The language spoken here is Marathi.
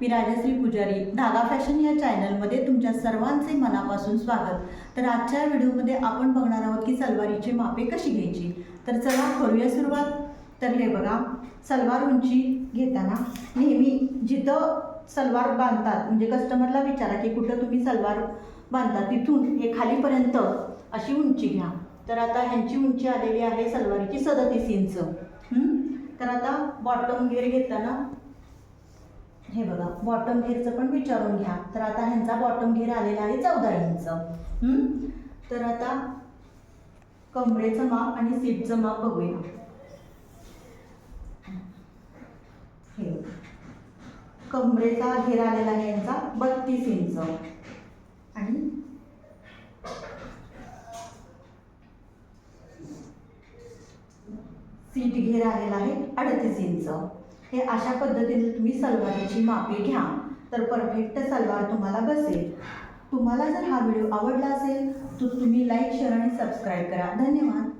मी राजश्री पुजारी धागा फॅशन या चॅनलमध्ये तुमच्या सर्वांचे मनापासून स्वागत. तर आजच्या व्हिडिओमध्ये आपण बघणार आहोत की सलवारीची मापे कशी घ्यायची? तर चला करूया सुरुवात. तर हे बघा सलवार उंची घेताना नेहमी जिथं सलवार बांधतात म्हणजे कस्टमरला विचारा की कुठं तुम्ही सलवार बांधता तिथून हे खालीपर्यंत अशी उंची घ्या. तर आता ह्यांची उंची आलेली आहे सलवारीची सदतीस इंच. तर आता बॉटम घेर घेताना हे बघा बॉटम घेरचं पण विचारून घ्या. तर आता ह्यांचा बॉटम घेर आलेला आहे चौदा इंच. तर आता कमरेचं माप आणि सीटचं माप बघूया. हे कमरेचा घेर आलेला आहे यांचा बत्तीस इंच. आणि सीट घेर आलेला आहे अडतीस इंच. हे अशा पद्धतीने तुम्ही सलवारीची मापे घ्या. तर परफेक्ट सलवार तुम्हाला बसेल. तुम्हाला जर हा व्हिडिओ आवडला असेल तर तुम्ही लाईक शेअर आणि सबस्क्राईब करा. धन्यवाद.